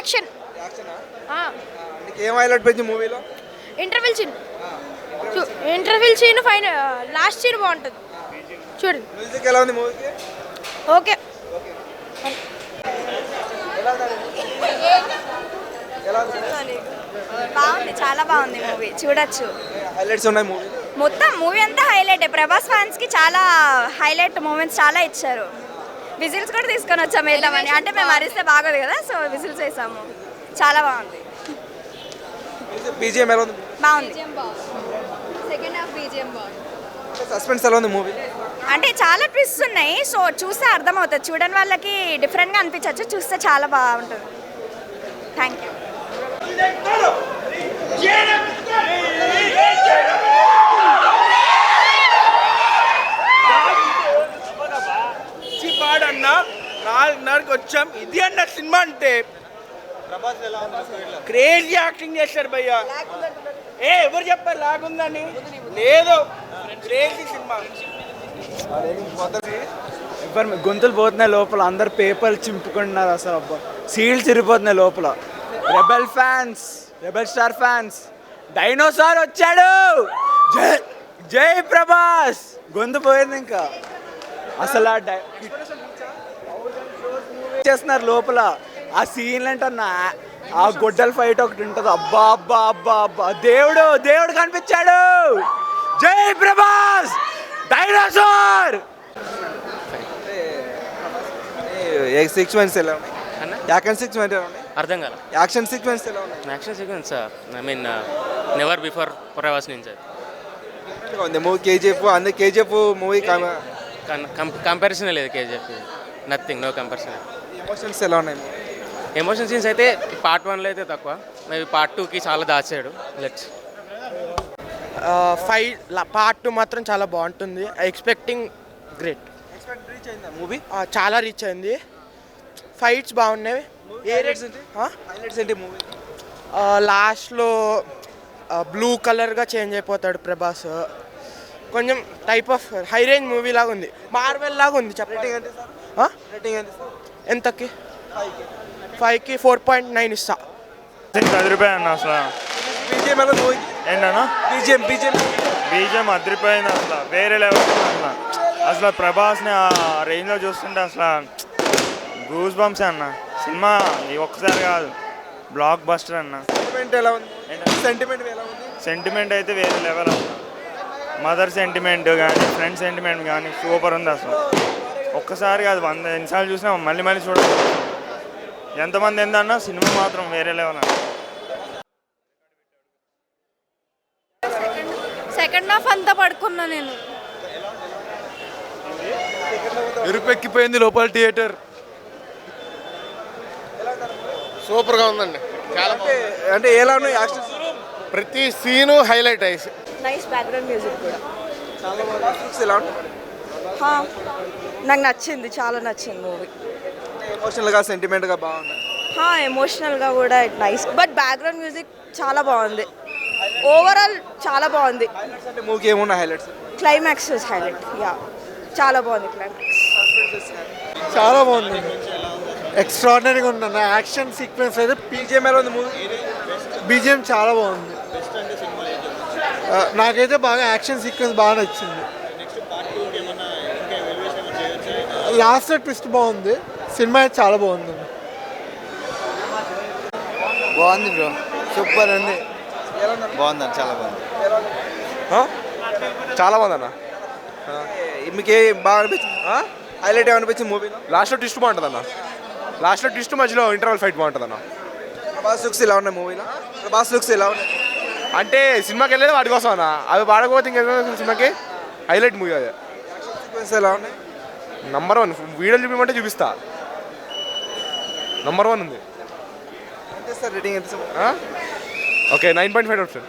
Action. ఏం highlight పెంచి మూవీలో? Interval scene interval scene fine last scene బాగుంటుంది. చూడండి మ్యూజిక్ ఎలా ఉంది మూవీకి? ఓకే. బాగుంది. చాలా బాగుంది మూవీ. చూడొచ్చు. హైలైట్స్ ఉన్నాయి మూవీ మొత్తం మూవీ అంతా హైలైట్ ప్రభాస్ ఫ్యాన్స్కి చాలా హైలైట్ మూమెంట్స్ చాలా ఇచ్చారు. విజిల్స్ కూడా తీసుకొని వచ్చాము వేద్దామని అంటే మేము అరిస్తే బాగోదు కదా సో విజిల్స్ వేసాము చాలా బాగుంది బీజిఎం ఎలా ఉంది బాగుంది సెకండ్ హాఫ్ బీజిఎం బాగుంది సస్పెన్స్ ఎలా ఉంది మూవీ అంటే చాలా ట్విస్ట్ ఉన్నాయి సో చూస్తే అర్థమవుతుంది చూడని వాళ్ళకి డిఫరెంట్గా అనిపించవచ్చు చూస్తే చాలా బాగుంటుంది థ్యాంక్ యూ నాలుగున్నరకు వచ్చాం. ఇది అన్న సినిమా అంటే క్రేజీ యాక్టింగ్ చేశారు భయ్య. ఏ ఎవరు చెప్పారు లాగుందని? లేదు. క్రేజీ సినిమా. ఎవరు గొంతులు పోతున్నాయి లోపల. అందరు పేపర్లు చింపుకుంటున్నారు అసలు అబ్బా. సీల్ చిరిగిపోతున్నాయి లోపల. Rebel fans rebel star fans. Dinosaur వచ్చాడు! జై జై ప్రభాస్! గొంతు పోయింది ఇంకా. అసలు ఆ డై చేస్తున్నారు లోపల. ఆ సీన్ అంటన్నా ఆ గొడ్డల ఫైట్ ఒకటి ఉంటుంది. అబ్బా అబ్బా అబ్బా అబ్బా. దేవుడు దేవుడు కనిపించాడు. జై ప్రభాస్! డైనోసార్! సీక్వెన్స్ ఎలా ఉన్నాయి? అన్న? యాక్షన్ సీక్వెన్స్ ఎలా ఉన్నాయి? అర్థం కాల. యాక్షన్ సీక్వెన్స్ ఎలా ఉన్నాయి? Action sequence I mean never before Prabhas నుంచి. ఉంది. మూవీ కేజీఎఫ్ అందుకే కేజీఎఫ్ మూవీ కంపారిజన్ లేదు KGF. Nothing no comparison emotions ఎలా ఉన్నాయి ఎమోషన్ సీన్స్ అయితే పార్ట్ వన్లో అయితే తక్కువ. మేబీ పార్ట్ టూకి చాలా దాచాడు. లెట్స్ ఫైవ్ పార్ట్ టూ మాత్రం చాలా బాగుంటుంది. ఎక్స్పెక్టింగ్ గ్రేట్ మూవీ చాలా రీచ్ అయింది. ఫైట్స్ బాగున్నాయి. ఏ హైలైట్స్ ఏంటి? హైలైట్స్ ఏంటి మూవీ లాస్ట్లో బ్లూ కలర్గా చేంజ్ అయిపోతాడు ప్రభాస్. కొంచెం type of high range movie లాగా ఉంది. మార్వెల్ లాగా ఉంది చెప్పండి రేటింగ్ ఎంతకి? ఫైవ్కి ఫోర్ పాయింట్ నైన్ ఇస్తా. అదిరిపోయాయి అన్న అసలు? బీజిఎం ఎలా మూవీ ఏంటన్నా? బీజిఎం బీజిఎం బీజం అదిరిపోయింది అసలు. వేరే లెవెల్ అసలు. అసలు ప్రభాస్ని ఆ రేంజ్లో చూస్తుంటే అసలు గూస్ బంప్స్ అన్న. సినిమా ఒక్కసారి కాదు. బ్లాక్ బస్టర్ అన్న. సెంటిమెంట్ ఎలా ఉంది? సెంటిమెంట్ ఎలా ఉంది? సెంటిమెంట్ అయితే వేరే లెవెల్ అసలు మదర్ సెంటిమెంట్ కానీ ఫ్రెండ్ సెంటిమెంట్ కానీ సూపర్ ఉంది అసలు. ఒక్కసారి కాదు వంద ఎన్నిసార్లు చూసినా మళ్ళీ మళ్ళీ చూడాలి ఎంతమంది ఏందన్నా సినిమా మాత్రం వేరే లెవెల్ అన్న. సెకండ్ హాఫ్ అంతా పడుకున్నా నేను. ఎరుపెక్కిపోయింది లోపల థియేటర్. సూపర్గా ఉందండి. చాలా అంటే అంటే ఎలా ఉన్నాయి యాక్షన్? ప్రతి సీను హైలైట్ అయ్యి నైస్ బ్యాక్గ్రౌండ్ మ్యూజిక్ కూడా. ఎలా నాకు నచ్చింది చాలా నచ్చింది మూవీ. ఎమోషనల్గా సెంటిమెంట్గా బాగున్నాయి ఎమోషనల్గా కూడా నైస్ బట్ బ్యాక్గ్రౌండ్ మ్యూజిక్ చాలా బాగుంది. ఓవరాల్ చాలా బాగుంది. మూవీకి హైలైట్స్ క్లైమాక్స్ హైలైట్ యా చాలా బాగుంది క్లైమాక్స్ చాలా బాగుంది. ఎక్స్ట్రాడినరీగా ఉంది యాక్షన్ సీక్వెన్స్ అయితే బీజిఎం ఎలా ఉంది మూవీ బీజిఎం చాలా బాగుంది. నాకైతే బాగా యాక్షన్ సీక్వెన్స్ బాగా నచ్చింది. లాస్ట్ ట్విస్ట్ బాగుంది. సినిమా అయితే చాలా బాగుంది. బాగుంది బ్రో. సూపర్ ఉంది. బాగుంది చాలా బాగుంది. చాలా బాగుందన్న మీకు ఏ బాగా అనిపించింది? హైలైట్ ఏమనిపించింది మూవీలో లాస్ట్లో ట్విస్ట్ బాగుంటుంది అన్న. లాస్ట్లో ట్విస్ట్ మధ్యలో ఇంటర్వల్ ఫైట్ బాగుంటుంది అన్న. ప్రభాస్ లుక్స్ ఎలా ఉన్నాయి మూవీలో ప్రభాస్ లుక్స్ ఎలా ఉన్నాయి? అంటే సినిమాకి వెళ్ళేది వాడి కోసం అన్న అవి వాడకపోతే ఇంకా సినిమాకి? హైలైట్ మూవీ అది. ఎలా ఉన్నాయి నంబర్ వన్ వీడియోలు చూపించమంటే చూపిస్తా. నంబర్ వన్ ఉంది. రేటింగ్ ఎంత okay nine point five sir.